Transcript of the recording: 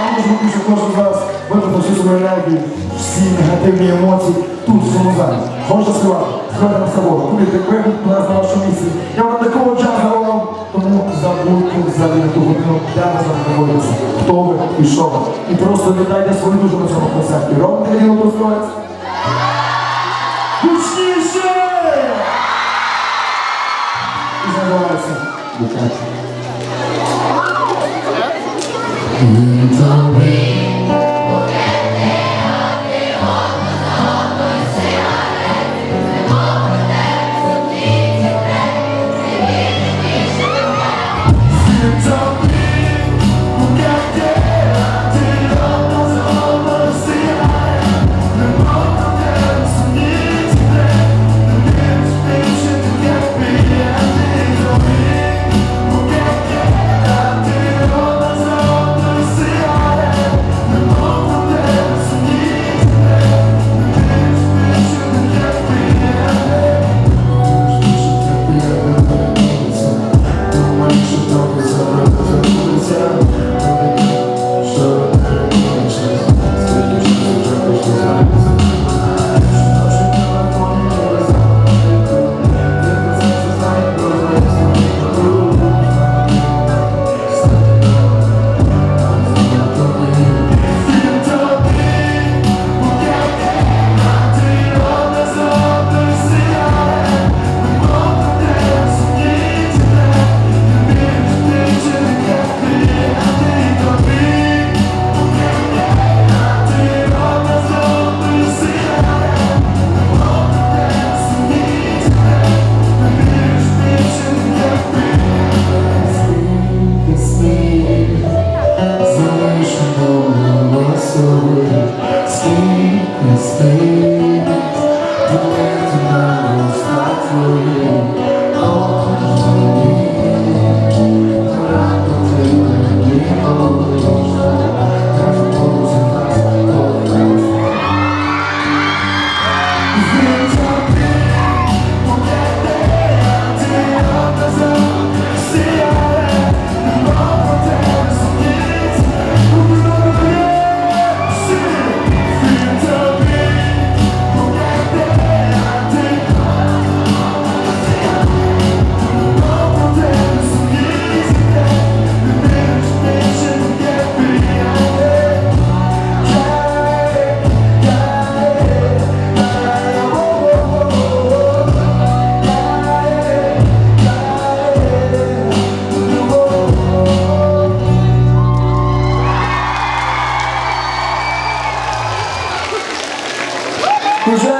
А може бути, що кожен з вас витратив всю свою енергію, всі негативні емоції тут, в цьому залі. Хочете співати? Співати на собою. Будете ви у нас на вашому місці. Я вам такого часу вам, тому забудьте взагалі ту годину, де ви знаходитеся, хто ви і що ви. І просто віддайте свою душу на цьому концерті. Робите діло достоїться? Гучніше! І називається And the Senhor. Israel.